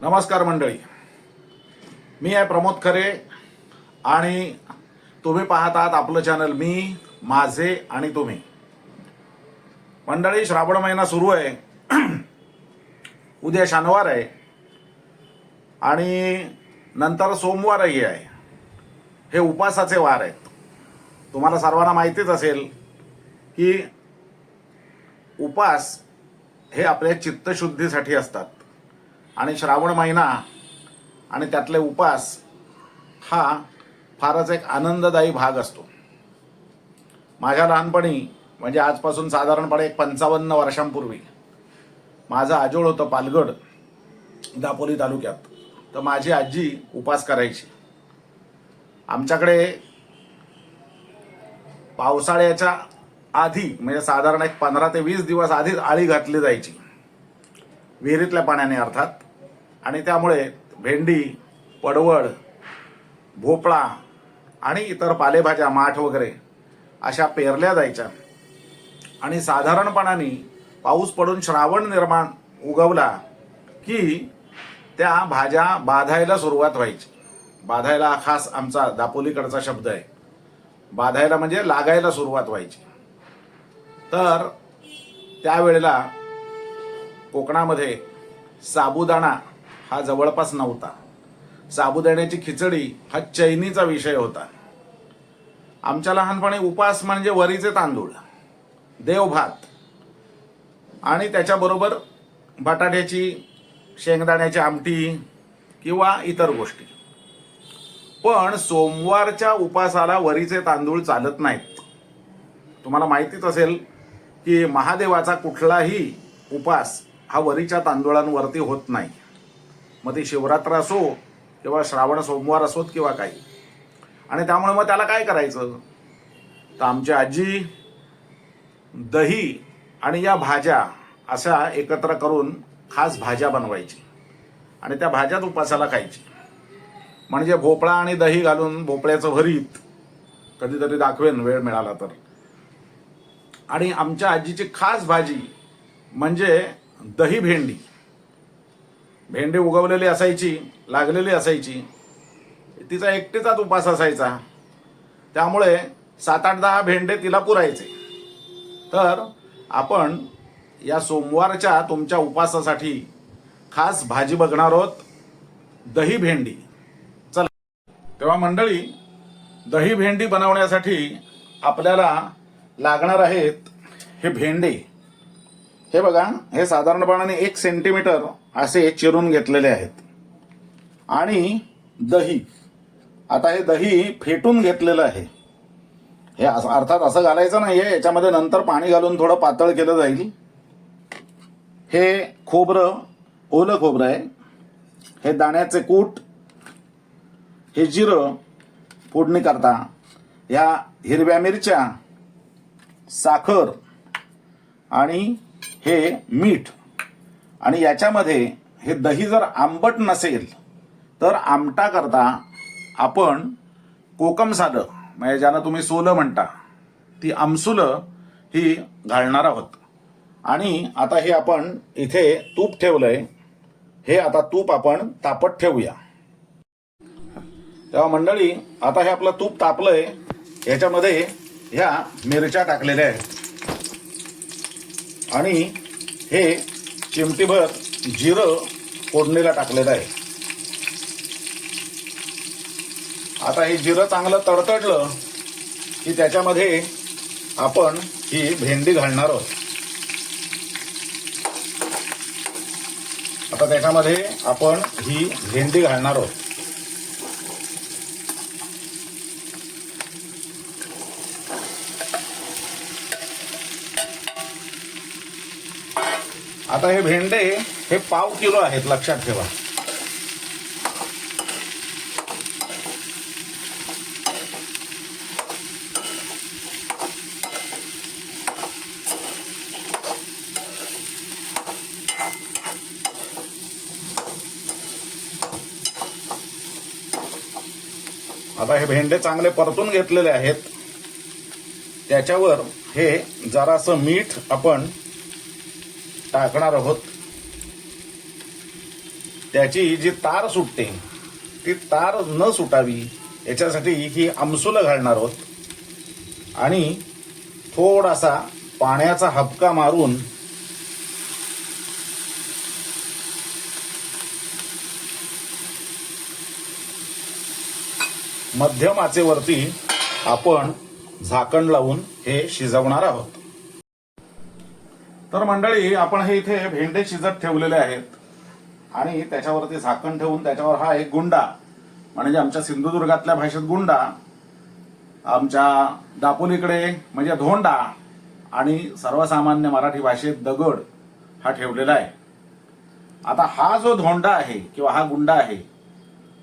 नमस्कार मंडळी. मी आहे प्रमोद खरे आणि तुम्ही पाहत आहात आपलं चॅनल मी माझे आणि तुम्ही. मंडळी श्रावण महिना सुरू आहे. उद्या शनिवार आहे. आणि नंतर सोमवारही आहे. हे उपासाचे वार आहेत. तुम्हाला सर्वांना माहितीच असेल की उपास हे आपल्या चित्तशुद्धीसाठी असतात. आणि श्रावण महिना आणि त्यातले उपास हा फारच एक आनंददायी भाग असतो. माझ्या लहानपणी म्हणजे आजपासून साधारणपणे एक पंचावन्न वर्षांपूर्वी माझं आजोळ होतं पालगड दापोली तालुक्यात. तर माझी आजी उपास करायची. आमच्याकडे पावसाळ्याच्या आधी म्हणजे साधारण एक पंधरा ते वीस दिवस आधीच आळी घातली जायची. विहिरीतल्या पाण्याने अर्थात. आणि त्यामुळे भेंडी पडवळ भोपळा आणि इतर पालेभाज्या माठ वगैरे अशा पेरल्या जायच्या. आणि साधारणपणाने पाऊस पडून श्रावण निर्माण उगवला की त्या भाज्या बाधायला सुरुवात व्हायची. बाधायला खास आमचा दापोलीकडचा शब्द आहे. बाधायला म्हणजे लागायला सुरुवात व्हायची. तर त्यावेळेला कोकणामध्ये साबुदाणा हा जवळपास नव्हता. साबुदाण्याची खिचडी हा चैनीचा विषय होता. आमच्या लहानपणी उपास म्हणजे वरीचे तांदूळ देवभात आणि त्याच्याबरोबर बटाट्याची शेंगदाण्याची आमटी किंवा इतर गोष्टी. पण सोमवारच्या उपासाला वरीचे तांदूळ चालत नाहीत. तुम्हाला माहितीच असेल की महादेवाचा कुठलाही उपास हा वरीच्या तांदूळांवरती होत नाही. मग ते शिवरात्र असो किंवा श्रावण सोमवार असोत किंवा काही. आणि त्यामुळे मग त्याला काय करायचं? तर आमची आजी दही आणि या भाज्या अशा एकत्र करून खास भाज्या बनवायची आणि त्या भाज्यात उपासाला खायची. म्हणजे भोपळा आणि दही घालून भोपळ्याचं भरीत कधीतरी दाखवेन वेळ मिळाला तर. आणि आमच्या आजीची खास भाजी म्हणजे दही भेंडी. भेंडे उगवलेली असायची लागलेली असायची. तिचा एकटीचाच उपास असायचा. त्यामुळे सात आठ दहा भेंडे तिला पुरायचे. तर आपण या सोमवारच्या तुमच्या उपासासाठी खास भाजी बघणार आहोत दही भेंडी. चला. तेव्हा मंडळी दही भेंडी बनवण्यासाठी आपल्याला लागणार आहेत हे भेंडे. हे बघा हे साधारणपणाने एक सेंटीमीटर असे चिरून घेतलेले आहेत. आणि दही आता हे दही फेटून घेतलेलं आहे. हे असं- अर्थात असं घालायचं नाही आहे याच्यामध्ये नंतर पाणी घालून थोडं पातळ केलं जाईल. हे खोबरं ओलं खोबरं आहे. हे दाण्याचे कूट हे जिरं फोडणी करता ह्या हिरव्या मिरच्या साखर आणि हे मीठ. आणि याच्यामध्ये हे दही जर आंबट नसेल तर आमटा करता आपण कोकम सालं म्हणजे ज्याला तुम्ही सोलं म्हणता ती आमसुलं ही घालणार आहोत. आणि आता हे आपण इथे तूप ठेवलं आहे हे आता तूप आपण तापत ठेवूया. तेव्हा मंडळी आता हे आपलं तूप तापलं आहे याच्यामध्ये ह्या मिरच्या टाकलेल्या आहेत. आणि हे चिमटीभर जिरं फोडणीला टाकलेलं आहे. आता हे जिरं चांगलं तडतडलं की त्याच्यामध्ये आपण ही भेंडी घालणार आहोत. आता त्याच्यामध्ये आपण ही भेंडी घालणार आहोत. आता हे भेंडे हे पाव किलो आहेत लक्षात ठेवा. आता हे भेंडे चांगले परतून घेतलेले आहेत. त्याच्यावर हे जरासं मीठ आपण टाकणार आहोत. त्याची जी तार सुटते ती तार न सुटावी याच्यासाठी ही आमसुलं घालणार आहोत. आणि थोडासा पाण्याचा हबका मारून मध्यम आचेवरती आपण झाकण लावून हे शिजवणार आहोत. तर मंडळी आपण हे इथे भेंडे शिजत ठेवलेले आहेत. आणि त्याच्यावरती झाकण ठेवून त्याच्यावर हा एक गुंडा म्हणजे आमच्या सिंधुदुर्गातल्या भाषेत गुंडा आमच्या दापोलीकडे म्हणजे धोंडा आणि सर्वसामान्य मराठी भाषेत दगड हा ठेवलेला आहे. आता हा जो धोंडा आहे किंवा हा गुंडा आहे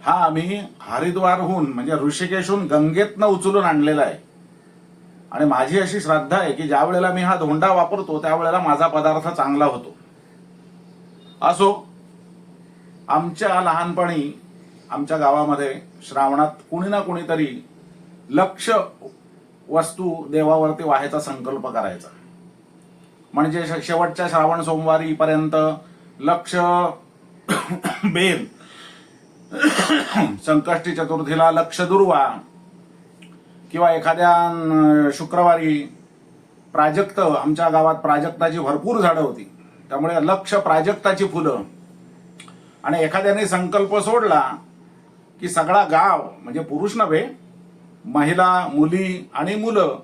हा आम्ही हरिद्वारहून म्हणजे ऋषिकेशहून गंगेतनं उचलून आणलेला आहे. आणि माझी अशी श्रद्धा आहे की ज्या वेळेला मी हा धोंडा वापरतो त्यावेळेला माझा पदार्थ चांगला होतो. असो आमच्या लहानपणी आमच्या गावामध्ये श्रावणात कुणी ना कुणीतरी लक्ष वस्तू देवावरती व्हायचा संकल्प करायचा. म्हणजे श- शेवटच्या श्रावण सोमवारी पर्यंत लक्ष बेल. संकष्टी चतुर्थीला लक्ष दुर्वा. किंवा एखाद्या शुक्रवारी प्राजक्त आमच्या गावात प्राजक्ताची भरपूर झाडं होती. त्यामुळे लक्ष प्राजक्ताची फुलं. आणि एखाद्याने संकल्प सोडला की सगळा गाव म्हणजे पुरुष नव्हे महिला मुली आणि मुलं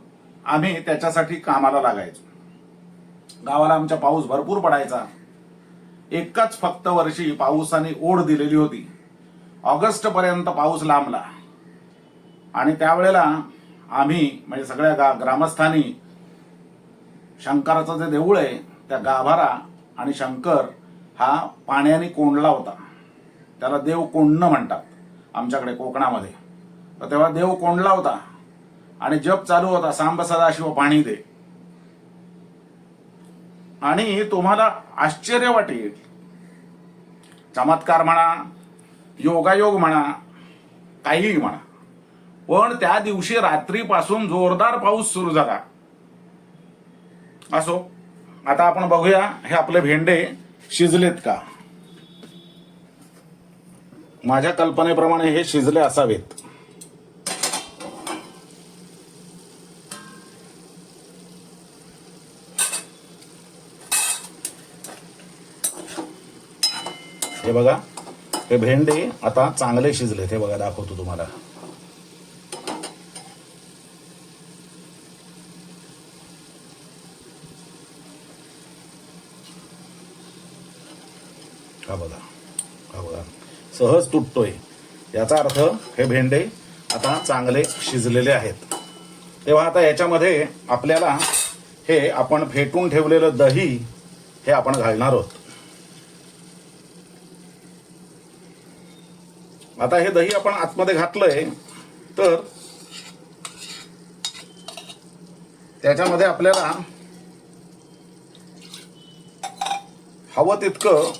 आम्ही त्याच्यासाठी कामाला लागायचो. गावाला आमच्या पाऊस भरपूर पडायचा. एकाच फक्त वर्षी पावसाने ओढ दिलेली होती. ऑगस्ट पर्यंत पाऊस लांबला. आणि त्यावेळेला आम्ही म्हणजे सगळ्या गा ग्रामस्थांनी शंकराचं जे देऊळ आहे त्या गाभारा आणि शंकर हा पाण्याने कोंडला होता. त्याला देव कोंडणं म्हणतात आमच्याकडे कोकणामध्ये. तर तेव्हा देव कोंडला होता आणि जप चालू होता सांब सदाशिव पाणी दे. आणि तुम्हाला आश्चर्य वाटेल. चमत्कार म्हणा योगायोग म्हणा काहीही म्हणा. पण त्या दिवशी रात्रीपासून जोरदार पाऊस सुरू झाला. असो आता आपण बघूया हे आपले भेंडे शिजलेत का? माझ्या कल्पनेप्रमाणे हे शिजले असावेत. हे बघा हे भेंडे आता चांगले शिजले हे बघा दाखवतो तुम्हाला हा बघा हा बघा सहज तुटतोय. याचा अर्थ हे भेंडे आता चांगले शिजलेले आहेत. तेव्हा आता याच्यामध्ये आपल्याला हे आपण फेटून ठेवलेलं दही हे आपण घालणार आहोत. आता हे दही आपण आतमध्ये घातलंय तर त्याच्यामध्ये आपल्याला हवं तितकं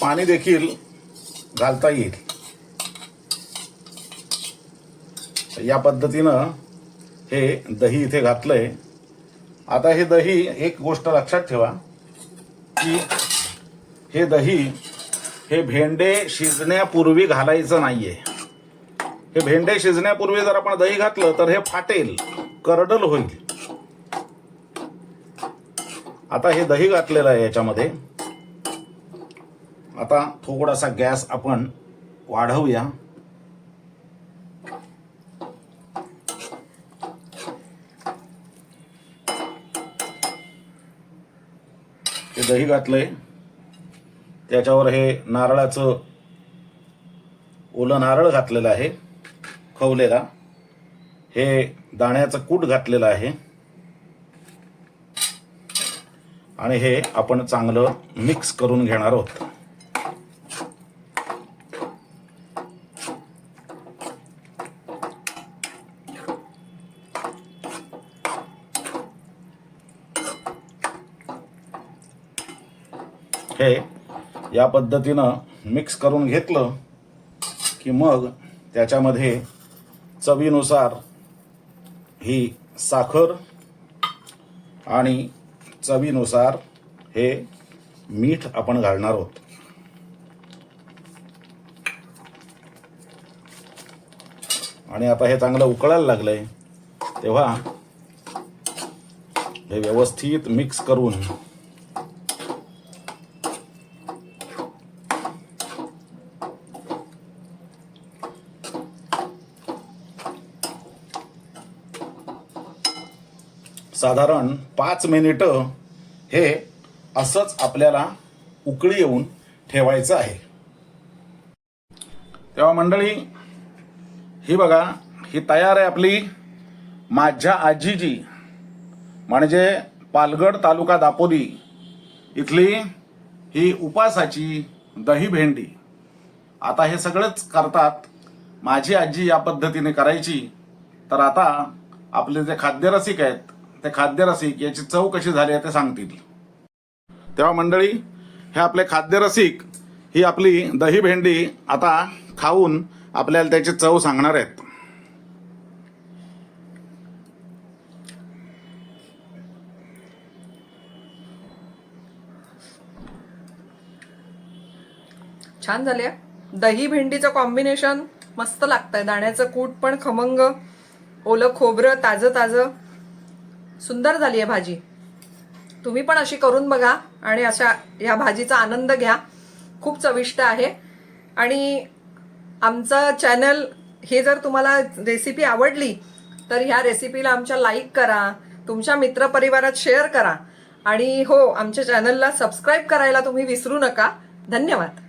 पाणी देखील घालता येईल. या पद्धतीनं हे दही इथे घातलंय. आता हे दही एक गोष्ट लक्षात ठेवा की हे दही हे भेंडे शिजण्यापूर्वी घालायचं नाहीये. हे भेंडे शिजण्यापूर्वी जर आपण दही घातलं तर हे फाटेल करडल होईल. आता हे दही घातलेलं आहे याच्यामध्ये. आता थोडासा गॅस आपण वाढवूया. ते दही घातलंय. त्याच्यावर हे नारळाचं ओलं नारळ घातलेलं आहे खवलेला. हे दाण्याचं कूट घातलेलं आहे. आणि हे आपण चांगलं मिक्स करून घेणार आहोत. हे या पद्धतीनं मिक्स करून घेतलं की मग त्याच्यामध्ये चवीनुसार ही साखर आणि चवीनुसार हे मीठ आपण घालणार आहोत. आणि आता हे चांगलं उकळायला लागलंय तेव्हा हे व्यवस्थित मिक्स करून साधारण पाच मिनिटं हे असंच आपल्याला उकळी येऊन ठेवायचं आहे. तेव्हा मंडळी ही बघा ही तयार आहे आपली माझ्या आजीजी म्हणजे पालगड तालुका दापोली इथली ही उपासाची दही भेंडी. आता हे सगळंच करतात माझी आजी या पद्धतीने करायची. तर आता आपले जे खाद्यरसिक आहेत ते खाद्यरसिक याची चव कशी झाली आहे ते सांगतील. तेव्हा मंडळी हे आपले खाद्यरसिक ही आपली दही भेंडी आता खाऊन आपल्याला त्याची चव सांगणार आहेत. छान झाले दही भेंडीचं कॉम्बिनेशन मस्त लागतंय. दाण्याचं कूट पण खमंग. ओलं खोबरं ताजं ताजं सुंदर झाली आहे भाजी. तुम्ही पण अशी करून बघा आणि अशा ह्या भाजीचा आनंद घ्या. खूप चविष्ट आहे. आणि आमचं चॅनल हे जर तुम्हाला रेसिपी आवडली तर ह्या रेसिपीला आमच्या लाईक करा तुमच्या मित्रपरिवारात शेअर करा. आणि हो आमच्या चॅनलला सबस्क्राईब करायला तुम्ही विसरू नका. धन्यवाद.